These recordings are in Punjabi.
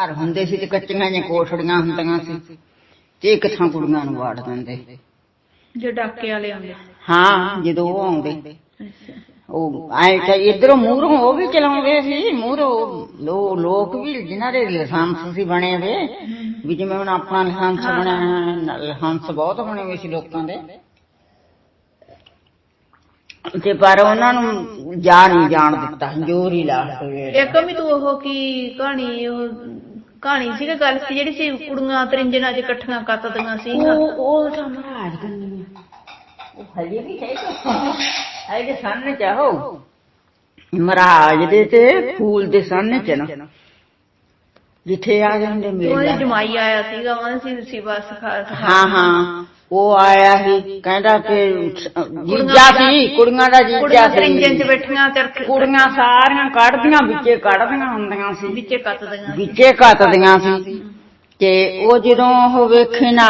ਘਰ ਹੁੰਦੇ ਸੀ ਤੇ ਕੱਚੀਆਂ ਜਿਹੀਆਂ ਕੋਠੜੀਆਂ ਹੁੰਦੀਆਂ ਸੀ ਤੇ ਇੱਕ ਥਾਂ ਕੁੜੀਆਂ ਨੂੰ ਵਾੜ ਦਿੰਦੇ। ਜੋ ਡਾਕੇ ਵਾਲੇ ਆਉਂਦੇ। ਹਾਂ ਜਦੋਂ ਉਹ ਆਉਂਦੇ। ਉਹ ਆਏ ਤਾਂ ਇਧਰੋਂ ਮੂਹਰੋਂ ਉਹ ਵੀ ਚਲਾਉਂਦੇ ਸੀ ਮੂਹਰੋਂ ਲੋ ਲੋਕ ਵੀ ਜਿਨ੍ਹਾਂ ਦੇ ਲਾਇਸੈਂਸ ਸੀ ਬਣੇ ਵੇ ਵੀ ਜਿਵੇਂ ਹੁਣ ਆਪਣਾ ਲਾਇਸੈਂਸ ਬਣਿਆ ਹੈ, ਲਾਇਸੈਂਸ ਬਹੁਤ ਬਣੇ ਹੋਏ ਸੀ ਲੋਕਾਂ ਦੇ। ਤੇ ਪਰ ਉਹਨਾਂ ਨੂੰ ਜਾ ਨਹੀਂ ਜਾਣ ਦਿੱਤਾ ਜੋਰ ਹੀ ਲਾ ਕੇ ਇੱਕ ਵੀ ਤੂੰ ਉਹ ਕੀ ਕਹਾਣੀ ਉਹ ਕਹਾਣੀ ਸੀ ਕਿ ਗੱਲ ਸੀ ਜਿਹੜੀ ਸੀ ਕੁੜੀਆਂ ਤਰਿੰਜਣਾ ਚ ਇਕੱਠੀਆਂ ਕੱਤਦੀਆਂ ਸੀ। ਉਹ ਉਹ ਤਾਂ ਮਹਾਰਾਜ ਕੰਨੀ ਉਹ ਹਲੇ ਵੀ ਹੈ ਹੈ ਕਿ ਸੰਨ ਚਾਹੋ ਮਹਾਰਾਜ ਦੇ ਤੇ ਫੂਲ ਦੇ ਸੰਨ ਚ ਨਾ। ਜਿੱਥੇ ਆ ਜਾਂਦੇ ਉਹਦੇ ਮੇਲਾ ਜਮਾਈ ਆਇਆ ਸੀਗਾ ਉਹਨਾਂ ਸੀ ਸਿਵਾ ਸਿਖਾ- ਹਾਂ ਹਾਂ। ਉਹ ਆਇਆ ਸੀ ਕਹਿੰਦਾ ਕਿ ਜੀਜਾ ਸੀ ਕੁੜੀਆਂ ਦਾ ਜੀਜਾ ਕੁੜੀਆਂ ਚ ਸੀ ਬੈਠੀਆਂ ਤੇ ਕੁੜੀਆਂ ਸਾਰੀਆਂ ਕੱਢਦੀਆਂ ਵਿੱਚੇ ਕੱਢਦੀਆਂ ਹੁੰਦੀਆਂ ਸੀ। ਵਿੱਚੇ ਕੱਤਦੀਆਂ ਵਿੱਚੇ ਕੱਤਦੀਆਂ ਸੀ। ਤੇ ਉਹ ਜਦੋਂ ਉਹ ਵੇਖੇ ਨਾ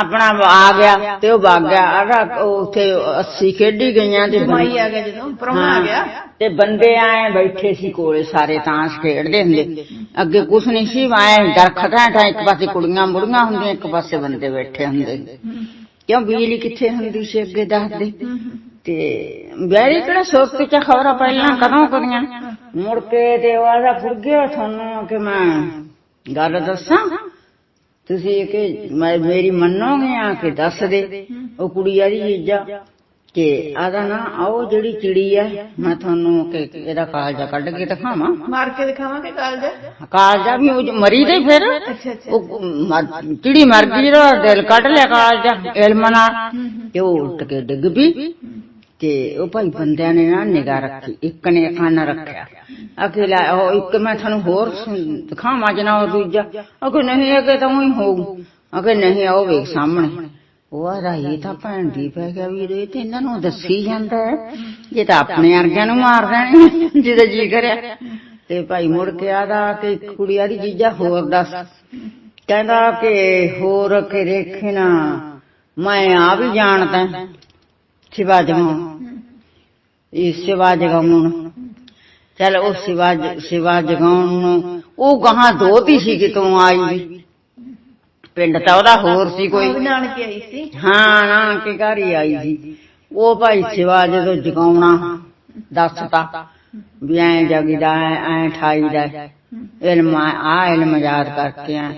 ਆਪਣਾ ਆ ਗਿਆ ਤੇ ਉਹ ਵਗ ਗਿਆ। ਆਗਾ ਉੱਥੇ 80 ਖੇਡੀ ਗਈਆਂ ਤੇ ਜਮਾਈ ਆ ਗਿਆ ਜਦੋਂ ਪ੍ਰਾਹੁਣਾ ਆ ਗਿਆ। ਤੇ ਬੰਦੇ ਆਏ ਬੈਠੇ ਸੀ ਕੋਲੇ ਸਾਰੇ ਤਾਂਸ ਖੇਡਦੇ ਹੁੰਦੇ। ਅੱਗੇ ਕੁਛ ਨਹੀਂ ਸੀ ਆਏ ਦਰਖਤਾਂ ਤਾਂ ਇੱਕ ਪਾਸੇ ਕੁੜੀਆਂ ਮੁੜੀਆਂ ਹੁੰਦੀਆਂ ਇੱਕ ਪਾਸੇ ਬੰਦੇ ਬੈਠੇ ਹੁੰਦੇ। ਕਿਉਂ ਬਿਜਲੀ ਕਿੱਥੇ ਹੁੰਦੀ ਸੀ ਅੱਗੇ ਦੱਸਦੇ? ਤੇ ਬੈਰੀ ਕਿਹੜਾ ਸੁੱਖ ਚ ਖਬਰਾਂ ਪਹਿਲਾਂ ਕਦੋਂ ਕਰੀਆਂ ਮੁੜ ਕੇ ਤੇ ਉਹ ਆਦਾ ਫੁਰ ਗਿਆ ਤੁਹਾਨੂੰ ਕਿ ਮੈਂ ਗੱਲ ਦੱਸਾਂ? ਤੁਸੀਂ ਕਿ ਮੈਂ ਮੇਰੀ ਮੰਨੋਗੇ ਆ ਕਿ ਦੱਸ ਦੇ? ਉਹ ਕੁੜੀ ਆ ਦੀ ਜੀਜਾ ਕਿ ਆਦਾ ਨਾ ਆਓ ਜਿਹੜੀ ਚਿੜੀ ਹੈ ਮੈਂ ਤੁਹਾਨੂੰ ਕਿ ਕਿ ਇਹਦਾ ਕਾਲਜਾ ਕੱਢ ਕੇ ਦਿਖਾਵਾਂ। ਮਾਰ ਕੇ ਦਿਖਾਵਾਂਗੇ ਕਾਲਜ? ਕਾਲਜਾ ਵੀ ਉਹ ਜੋ ਮਰੀ ਦੇ ਫਿਰ। ਉਹ ਚਿੜੀ ਮਰ ਗਈ ਜਿਹੜਾ ਦਿਲ ਕੱਢ ਲਿਆ ਕਾਲਜਾ ਇਲਮ ਨਾਲ। ਤੇ ਉਹ ਉੱਟ ਕੇ ਡਿੱਗ ਪਈ। ਤੇ ਉਹ ਭਾਈ ਬੰਦਿਆਂ ਨੇ ਨਾ ਨਿਗਾਹ ਰੱਖੀ, ਇੱਕ ਨੇ ਖਾਨਾ ਰੱਖਿਆ। ਅਕੇਲਾ ਉਹ ਇੱਕ ਮੈਂ ਤੁਹਾਨੂੰ ਹੋਰ ਦਿਖਾਵਾਂ ਜਨਾ ਉਹ ਦੂਜਾ ਅਗੇ ਨਹੀਂ ਅਗੇ ਤਾਂ ਉਹੀ ਹੋਊ। ਅਗੇ ਨਹੀਂ ਆਓ ਵੇਖ ਸਾਹਮਣੇ। ਉਹ ਆ ਤਾਂ ਭੈਣ ਦੀ ਪੈ ਗਿਆ ਵੀ ਇਹ ਤੇ ਇਹਨਾਂ ਨੂੰ ਦੱਸੀ ਜਾਂਦਾ ਹੈ। ਤਾਂ ਆਪਣੇ ਵਰਗਿਆਂ ਨੂੰ ਮਾਰ ਦੇਣੇ, ਜਿਹਦਾ ਜੀ ਕਰਿਆ। ਤੇ ਭਾਈ ਮੁੜ ਕੇ ਆਦਾ ਕਿ ਕੁੜੀ ਆਦੀ ਜੀਜਾ ਹੋਰ ਦੱਸ। ਕਹਿੰਦਾ ਕਿ ਹੋਰ ਕਿ ਨਾ ਮੈਂ ਆ ਵੀ ਜਾਣਦਾ। ਸਿਵਾ ਜਗਾਉਣ। ਇਹ ਸਿਵਾ ਜਗਾਉਣ। ਚਲ ਉਹ ਸਿਵਾ ਸਿਵਾ ਜਗਾਉਣ ਨੂੰ ਉਹ ਗਾਹਾਂ ਦੋਤੀ ਸੀ ਕਿ ਤੂੰ ਆਈ ਵੀ। ਪਿੰਡ ਤਾਂ ਉਹਦਾ ਹੋਰ ਸੀ ਕੋਈ। ਨਾਨਕੇ ਆਈ ਸੀ। ਹਾਂ ਨਾ ਕਿ ਘਰ ਹੀ ਆਈ ਸੀ। ਉਹ ਭਾਈ ਸਿਵਾ ਜਦੋਂ ਜਗਾਉਣਾ ਦੱਸਤਾ ਵੀ ਐ ਜਗਦਾ ਐ ਠਾਈਦਾ। ਇਲਮ ਆ ਇਲਮ ਯਾਦ ਕਰਕੇ ਆ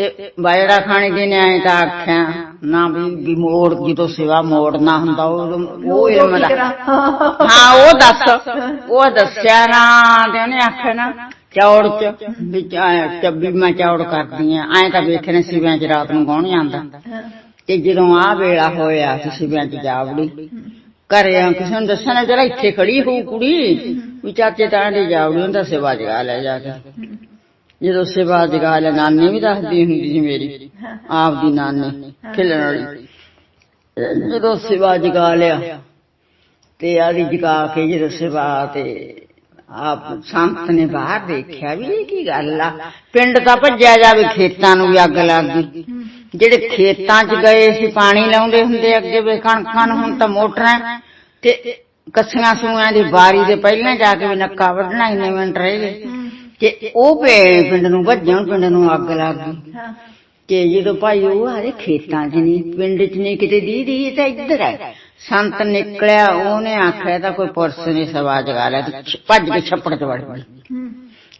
ਤੇ ਬਾਜੜਾ ਖਾਣੇ ਜੀ ਨੇ ਐ ਤਾਂ ਆਖਿਆ ਨਾ ਵੀ ਵੀ ਮੋੜ ਜਦੋਂ ਸਿਵਾ ਮੋੜਨਾ ਹੁੰਦਾ ਉਹ ਉਹ ਇਲਮ ਦਾ ਹਾਂ ਉਹ ਦੱਸ ਉਹ ਦੱਸਿਆ ਨਾ ਤੇ ਉਹਨੇ ਆਖਿਆ ਨਾ ਚੌੜ ਚ ਵੀ ਚ- ਚੱਬੀ ਮੈਂ ਚੌੜ ਕਰਦੀ ਆ। ਐ ਤਾਂ ਵੇਖਣੇ ਸਿਵਿਆਂ ਚ ਰਾਤ ਨੂੰ ਕੌਣ ਜਾਂਦਾ ਤੇ ਜਦੋਂ ਆ ਵੇਲਾ ਹੋਇਆ ਸਿਵਿਆਂ ਚ ਜਾਵੜੀ ਘਰੇ ਆ ਕਿਸੇ ਨੂੰ ਦੱਸਣਾ ਜਰਾ ਇੱਥੇ ਖੜੀ ਹੋਊ ਕੁੜੀ। ਵੀ ਚਾਚੇ ਤਾਂ ਦੀ ਜਾਵੜੀ ਹੁੰਦਾ ਸੇਵਾ ਜਗਾ ਲੈ ਜਾ ਕੇ। ਜਦੋਂ ਸੇਵਾ ਜਗਾ ਲੈ ਨਾਨੀ ਵੀ ਦੱਸਦੀ ਹੁੰਦੀ ਸੀ ਮੇਰੀ ਆਪ ਦੀ ਨਾਨੀ, ਖਿਲਣ ਵਾਲੀ। ਜਦੋਂ ਸੇਵਾ ਜਗਾ ਲਿਆ ਤੇ ਆਦੀ ਜਗਾ ਕੇ ਜਦੋਂ ਸੇਵਾ ਤੇ ਆਪ ਸੰਤ ਨੇ ਬਾਹਰ ਦੇਖਿਆ ਵੀ ਇਹ ਕੀ ਗੱਲ ਆ। ਪਿੰਡ ਤਾਂ ਭੱਜਿਆ ਜਾਵੇ, ਖੇਤਾਂ ਨੂੰ ਵੀ ਅੱਗ ਲੱਗ ਗਈ। ਜਿਹੜੇ ਖੇਤਾਂ 'ਚ ਗਏ ਸੀ, ਪਾਣੀ ਲਾਉਂਦੇ ਹੁੰਦੇ ਅੱਗੇ ਵੇ, ਕਣਕਾਂ ਨੂੰ ਹੁਣ ਤਾਂ ਮੋਟਰਾਂ ਤੇ ਕੱਸੀਆਂ ਸੂਆਂ ਦੀ ਬਾਰੀ ਦੇ ਪਹਿਲਾਂ ਜਾ ਕੇ ਵੀ ਨੱਕਾ ਵੱਢਣਾ, ਇੰਨੇ ਮਿੰਟ ਰਹਿ ਗਏ। ਤੇ ਉਹ ਪੇ- ਪਿੰਡ ਨੂੰ ਭੱਜਣ ਪਿੰਡ ਨੂੰ ਅੱਗ ਲੱਗ। ਗਈ ਤੇ ਜਦੋਂ ਭਾਈ ਉਹ ਆਰੇ ਖੇਤਾਂ 'ਚ ਨਹੀਂ ਪਿੰਡ 'ਚ ਨਹੀਂ ਕਿਤੇ ਦੀਦੀ ਇਹ ਤਾਂ ਇੱਧਰ ਹੈ ਸੰਤ ਨਿਕਲਿਆ ਉਹਨੇ ਆਖਿਆ ਤਾਂ ਕੋਈ ਪੁਰਸ਼ ਨੇ ਸਵਾ ਜਗਾ ਲਿਆ ਤੇ ਭੱਜ ਕੇ ਛੱਪੜ 'ਚ ਵੜ ਗਈ।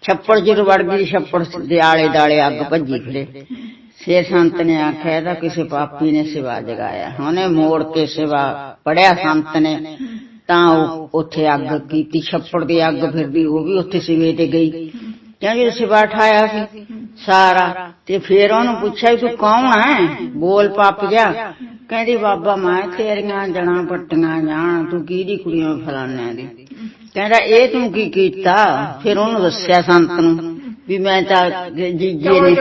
ਛੱਪੜ ਜਦੋਂ ਵੜ ਗਈ ਛੱਪੜ ਦੇ ਆਲੇ ਦਾਲੇ ਅੱਗ ਭੱਜੀ ਫਿਰੇ। ਫੇਰ ਸੰਤ ਨੇ ਆਖਿਆ ਇਹਦਾ ਕਿਸੇ ਪਾਪੀ ਨੇ ਸਿਵਾ ਜਗਾਇਆ। ਉਹਨੇ ਮੋੜ ਕੇ ਸਿਵਾ ਪੜਿਆ ਸੰਤ ਨੇ। ਤਾਂ ਉਹ ਉੱਥੇ ਅੱਗ ਕੀਤੀ ਛੱਪੜ ਦੀ ਅੱਗ ਫਿਰਦੀ ਉਹ ਵੀ ਉੱਥੇ ਸਿਵੇ ਤੇ ਗਈ। ਕਿਉਂ ਜਦੋਂ ਸਿਵਾ ਠਾਇਆ ਸੀ ਸਾਰਾ ਤੇ ਫੇਰ ਉਹਨੂੰ ਪੁੱਛਿਆ ਤੂੰ ਕੌਣ ਹੈ ਬੋਲ ਪੱਪ ਗਿਆ ਕਹਿੰਦੀ ਬਾਬਾ ਮੈਂ ਤੇਰੀਆਂ ਜਣਾ ਪੱਟੀਆਂ ਜਾਣ ਤੂੰ ਕਿਹਦੀ ਕੁੜੀਆਂ ਫਲਾਨਿਆਂ ਦੀ ਕਹਿੰਦਾ ਇਹ ਤੂੰ ਕੀ ਕੀਤਾ? ਫਿਰ ਉਹਨੂੰ ਦੱਸਿਆ ਸੰਤ ਨੂੰ ਵੀ ਮੈਂ ਤਾਂ ਜੀਜੇ ਨੇ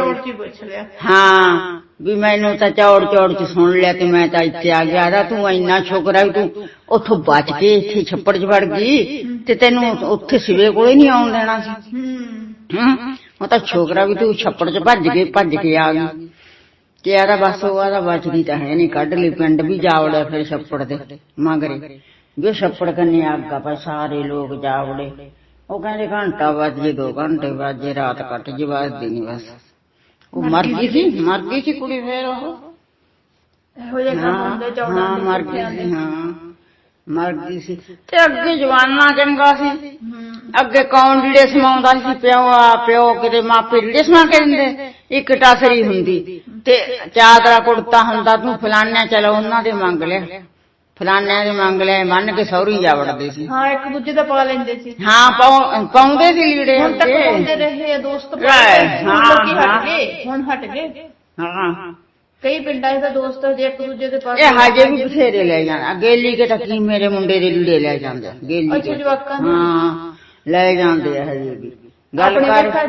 ਹਾਂ ਵੀ ਮੈਨੂੰ ਤਾਂ ਚੌੜ ਚੌੜ ਚ ਸੁਣ ਲਿਆ ਤੇ ਮੈਂ ਤਾਂ ਇੱਥੇ ਆ ਗਿਆ। ਦਾ ਤੂੰ ਇੰਨਾ ਸ਼ੁਕਰ ਹੈ ਵੀ ਤੂੰ ਉੱਥੋਂ ਬਚ ਕੇ ਇੱਥੇ ਛੱਪੜ 'ਚ ਵੜ ਗਈ ਤੇ ਤੈਨੂੰ ਉੱਥੇ ਸਿਵੇ ਕੋਲੇ ਨਹੀਂ ਆਉਣ ਦੇਣਾ ਸੀ। ਹੂੰ? ਉਹ ਤਾਂ ਛੋਕਰਾ ਵੀ ਤੂੰ ਛੱਪੜ 'ਚ ਭੱਜ ਕੇ ਭੱਜ ਕੇ ਆ ਗਈ। ਤੇ ਆਦਾ ਬਸ ਉਹ ਆਦਾ ਬਚਦੀ ਤਾਂ ਹੈ ਨਹੀਂ ਕੱਢ ਲਈ ਪਿੰਡ ਵੀ ਜਾਵੜਿਆ ਫਿਰ ਛੱਪੜ ਦੇ ਮਗਰੇ। ਵੀ ਛੱਪੜ ਕੰਨੇ ਅੱਗ ਆ ਪਾ ਸਾਰੇ ਲੋਕ ਜਾਵੜੇ। ਉਹ ਕਹਿੰਦੇ ਘੰਟਾ ਵੱਜ 2 ਘੰਟੇ ਵੱਜ ਰਾਤ ਕੱਟ ਜੇ ਵੱਜਦੀ ਨਹੀਂ ਬਸ। ਉਹ ਮਰ ਗਈ ਸੀ ਮਰ ਗਈ ਸੀ ਕੁੜੀ ਫੇਰ ਉਹ? ਇਹੋ ਜਿਹੇ ਕੰਮ ਹੁੰਦੇ ਹਾਂ ਚੌੜਾਂ ਹਾਂ, ਦੇ ਮਰ ਕੁੱਤਿਆਂ ਗਈ ਦੇ। ਸੀ ਹਾਂ। ਮਰ ਗਈ ਸੀ। ਤੇ ਅੱਗੇ ਜਵਾਨਾ ਚੰਗਾ ਸੀ। ਅੱਗੇ ਕੌਣ ਲੀੜੇ ਸਮਾਉਂਦਾ ਸੀ? ਪਿਓ ਆ ਪਿਓ ਕਿਤੇ ਮਾਪੇ ਲੀੜੇ ਸਮਾ ਕੇ ਦਿੰਦੇ। ਇੱਕ ਟਾਸਰੀ ਹੁੰਦੀ। ਤੇ ਚਾਦਰਾ ਕੁੜਤਾ ਹੁੰਦਾ ਤੂੰ ਫਲਾਨਿਆਂ ਚਲੋ ਉਹਨਾਂ ਦੇ ਮੰਗ ਲਿਆ। ਫਲਾਨਿਆਂ ਦੇ ਮੰਗ ਲਿਆ ਮੰਨ ਕੇ ਸੌਰੀ ਜਾ ਵੜਦੇ ਸੀ। ਹਾਂ ਇੱਕ ਦੂਜੇ ਦਾ ਪਾ ਲੈਂਦੇ ਸੀ। ਹਾਂ ਪਾਉ- ਪਾਉਂਦੇ ਸੀ ਲੀੜੇ ਹੁਣ ਤੱਕ। ਪਾਉਂਦੇ ਰਹੇ ਦੋਸਤ ਪਾਉਂਦੇ ਹੁਣ ਲੋਕੀ ਹਟ ਹਾਂ। ਗਏ ਹੁਣ ਹਟ ਗਏ। ਹਾਂ। ਕਈ ਪਿੰਡਾਂ 'ਚ ਤਾਂ ਦੋਸਤ ਜੇ ਇੱਕ ਦੂਜੇ ਦੇ ਪਾਸ ਇਹ ਹਜੇ ਵੀ ਬਥੇਰੇ ਲੈ ਜਾਣਾ। ਗੇਲੀ ਕੇ ਟੱਕੀ ਮੇਰੇ ਮੁੰਡੇ ਦੇ ਲੀੜੇ ਲੈ ਜਾਂਦੇ ਗੇਲੀ ਅੱਛਾ ਕੇ ਜਵਾਕਾਂ ਦੇ? ਹਾਂ ਲੈ ਜਾਂਦੇ ਆ ਹਜੇ ਵੀ। ਗੱਲ ਆਪਣੇ ਕਰ। ਵੇਖਾ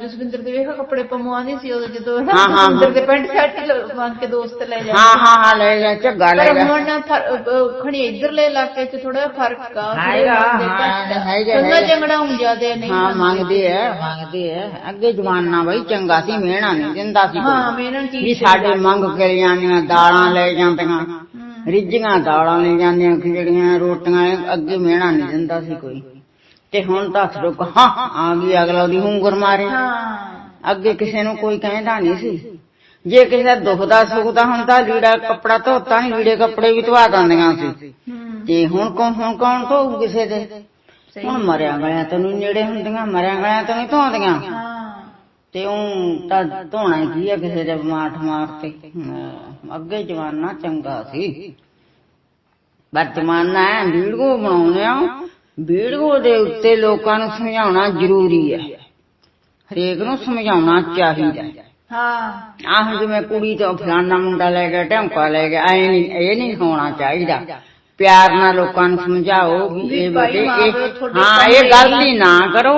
ਜਸਵਿੰਦਰ ਦੇ ਵੇਖਾ ਕੱਪੜੇ ਪਮਵਾਉਂਦੀ ਸੀ ਉਦੋਂ ਜਦੋਂ ਨਾ ਹਾਂ, ਹਾਂ, ਜਸਵਿੰਦਰ ਦੇ ਪੈਂਟ ਸ਼ਰਟ ਮੰਗ ਕੇ ਦੋਸਤ ਲੈ ਜਾਂਦੇ ਹਾਂ ਹਾਂ ਹਾਂ ਲੈ ਜਾ ਝੱਗਾ ਲੈ ਪਰ ਜਾ। ਹੁਣ ਨਾ ਫਰ- ਅਹ ਖਣੀ ਇਧਰਲੇ ਇਲਾਕੇ 'ਚ ਥੋੜਾ ਫ਼ਰਕ ਆ ਹੈਗਾ, ਹਾਂ, ਹੈਗਾ, ਹੈਗਾ। ਚੰਗੜਾ ਹੁਣ ਜਿਆਦੇ ਨਹੀਂ ਹਾਂ ਮੰਗਦੇ ਆ ਮੰਗਦੇ ਆ। ਅੱਗੇ ਜਮਾਨਾ ਬਈ ਚੰਗਾ ਸੀ ਮਿਹਣਾ ਨਹੀਂ ਦਿੰਦਾ ਸੀ ਹਾਂ ਕੋਈ। ਮੇਨਨ ਵੀ ਸਾਡੇ ਮੰਗ ਕੇ ਲਿਆਣੀਆਂ ਦਾਲਾਂ ਲੈ ਜਾਂਦੀਆਂ। ਹੂੰ। ਰਿੱਝੀਆਂ ਦਾਲਾਂ ਲੈ ਜਾਂਦੀਆਂ ਖਿਚੜੀਆਂ ਰੋਟੀਆਂ ਅੱਗੇ ਮਿਹਣਾ ਨਹੀਂ ਦਿੰਦਾ ਸੀ ਕੋਈ। ਤੇ ਹੁਣ ਤਾਂ ਲੋਕ ਹਾਂ ਆ ਗਈ ਅਗਲਾ ਉਹਦੀ ਹੁੰਗਰ ਮਾਰੇ। ਹਾਂ। ਅੱਗੇ ਕਿਸੇ ਨੂੰ ਕੋਈ ਕਹਿੰਦਾ ਨਹੀਂ ਸੀ। ਜੇ ਕਿਸੇ ਦਾ ਦੁੱਖ ਦਾ ਸੁੱਖ ਦਾ ਹੁੰਦਾ ਲੀੜਾ ਕੱਪੜਾ ਧੋਤਾ ਨਹੀਂ ਲੀੜੇ ਕੱਪੜੇ ਵੀ ਧਵਾ ਦਿੰਦੀਆਂ ਸੀ। ਤੇ ਹੁਣ ਕੌਣ ਹੁਣ ਕੌਣ ਧੋਊ ਕਿਸੇ ਦੇ? ਹੁਣ ਮਰਿਆ ਗਲਿਆਂ ਤੋਂ ਨੀ ਨੇੜੇ ਹੁੰਦੀਆਂ ਮਰਿਆ ਗਲਿਆਂ ਤੋਂ ਨਹੀਂ ਧੋਂਦੀਆਂ। ਤੇ ਉਹ ਤਾਂ ਧੋਣਾ ਹੀ ਕੀ ਆ ਕਿਸੇ ਦੇ ਬਿਮਾਰ ਠਮਾਰ ਤੇ? ਅੱਗੇ ਜਮਾਨਾ ਚੰਗਾ ਸੀ। ਵਰਤਮਾਨਾ ਵੀਡੀਓ ਬਣਾਉਂਦੇ ਆ। ਵੀਡੀਓ ਦੇ ਉੱਤੇ ਲੋਕਾਂ ਨੂੰ ਸਮਝਾਉਣਾ ਜ਼ਰੂਰੀ ਹੈ। ਹਰੇਕ ਨੂੰ ਸਮਝਾਉਣਾ ਚਾਹੀਦਾ ਹੈ। ਹਾਂ। ਆਹ ਜਿਵੇਂ ਕੁੜੀ ਤੋਂ ਫਲਾਨਾ ਮੁੰਡਾ ਲੈ ਗਿਆ ਢੰਕਾ ਲੈ ਗਿਆ ਐ ਨਹੀਂ ਇਹ ਨਹੀਂ ਹੋਣਾ ਚਾਹੀਦਾ। ਪਿਆਰ ਨਾਲ ਲੋਕਾਂ ਨੂੰ ਸਮਝਾਓ ਵੀ ਇਹ ਬੇਟੇ ਇਹ ਹਾਂ ਇਹ ਗਲਤੀ ਨਾ ਕਰੋ।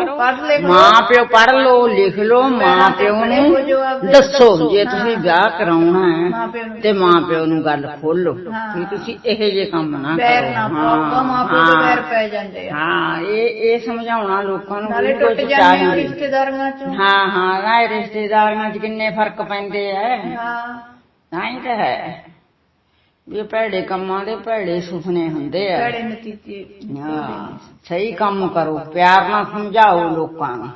ਮਾਂ ਪਿਓ ਪੜ੍ਹ ਲਓ ਲਿਖ ਲਓ ਮਾਂ ਪਿਓ ਹੋ ਨੂੰ ਦੱਸੋ। ਜੇ ਹਾਂ। ਤੁਸੀਂ ਵਿਆਹ ਕਰਾਉਣਾ ਹੈ ਤੇ ਮਾਂ ਪਿਓ ਨੂੰ ਗੱਲ ਖੋਲੋ ਹਾਂ। ਵੀ ਤੁਸੀਂ ਇਹੋ ਜਿਹੇ ਕੰਮ ਨਾ ਕਰੋ। ਪਾਓ ਮਾਂ ਪਿਓ ਦੇ ਪੈਰ ਪੈ ਜਾਂਦੇ ਆ। ਹਾਂ ਇਹ ਇਹ ਸਮਝਾਉਣਾ ਲੋਕਾਂ ਨੂੰ ਨਾਲੇ ਟੁੱਟ ਜਾਂਦੇ ਆ ਚਾਹੀਦਾ ਰਿਸ਼ਤੇਦਾਰੀਆਂ ਚੋਂ। ਹਾਂ ਹਾਂ ਨਾ ਰਿਸ਼ਤੇਦਾਰੀਆਂ 'ਚ ਕਿੰਨੇ ਫ਼ਰਕ ਪੈਂਦੇ ਐ ਹਾਂ। ਤਾਂ ਹੀ ਤਾਂ ਹੈ। ਇਹ ਭੈੜੇ ਕੰਮਾਂ ਦੇ ਭੈੜੇ ਸੁਪਨੇ ਹੁੰਦੇ ਆ। ਭੈੜੇ ਨਤੀਜੇ ਹਾਂ ਸਹੀ ਕੰਮ ਕਰੋ ਪਿਆਰ ਨਾਲ ਸਮਝਾਓ ਲੋਕਾਂ ਨੂੰ।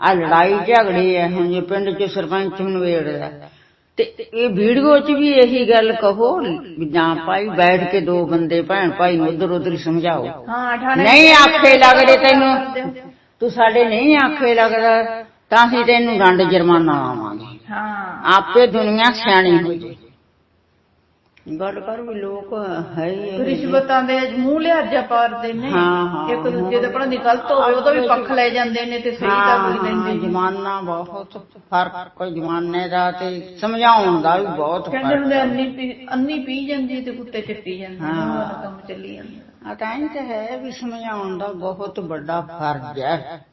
ਆ ਲੜਾਈ ਝਗੜੇ ਆ ਹੁਣ ਜੇ ਪਿੰਡ 'ਚ ਸਰਪੰਚ ਨਵੇੜਦਾ ਤੇ ਇਹ ਵੀਡੀਓ 'ਚ ਵੀ ਇਹੀ ਗੱਲ ਕਹੋ ਜਾਂ ਭਾਈ ਬੈਠ ਕੇ ਦੋ ਬੰਦੇ ਭੈਣ ਭਾਈ ਨੂੰ ਉਧਰ ਉਧਰ ਸਮਝਾਓ। ਹਾਂ ਨਹੀਂ ਆਖੇ ਲੱਗਦੇ ਤੈਨੂੰ। ਤੂੰ ਸਾਡੇ ਨਹੀਂ ਆਖੇ ਲੱਗਦਾ ਤਾਂ ਅਸੀਂ ਤੈਨੂੰ ਦੰਡ ਜੁਰਮਾਨਾ ਲਾਵਾਂਗੇ ਹਾਂ। ਆਪੇ ਦੁਨੀਆ ਸਿਆਣੀ ਹੋ ਜੇ ਗੱਲ ਕਰ ਵੀ ਲੋਕ ਹੈ। ਰਿਸ਼ਵਤਾਂ ਦੇ ਮੂੰਹ ਲਿਹਾਜ਼ਾ ਪਾਰਦੇ ਨੇ। ਇੱਕ ਦੂਜੇ ਦਾ ਪੜਾ ਗਲਤ ਹੋਵੇ ਉਹਦਾ ਵੀ ਪੱਖ ਲੈ ਜਾਂਦੇ ਨੇ ਤੇ ਸਹੀ ਦਾ ਕੋਈ ਨਹੀਂ ਜ਼ਮਾਨਾ ਬਹੁਤ ਫ਼ਰਕ ਕੋਈ ਜ਼ਮਾਨੇ ਦਾ ਤੇ ਸਮਝਾਉਣ ਦਾ ਵੀ ਬਹੁਤ ਕਹਿੰਦੇ ਫ਼ਰਕ ਹੁੰਦੇ ਅੰਨੀ ਪੀ ਅੰਨੀ ਪੀ ਜਾਂਦੀ ਤੇ ਕੁੱਤੇ ਚੱਟੀ ਜਾਂਦੇ ਹਾਂ। ਕੰਮ ਚੱਲੀ ਜਾਂਦਾ। ਆ ਤਾਂ ਹੀ ਤਾਂ ਹੈ ਵੀ ਸਮਝਾਉਣ ਦਾ ਬਹੁਤ ਵੱਡਾ ਫਰਜ਼ ਹੈ।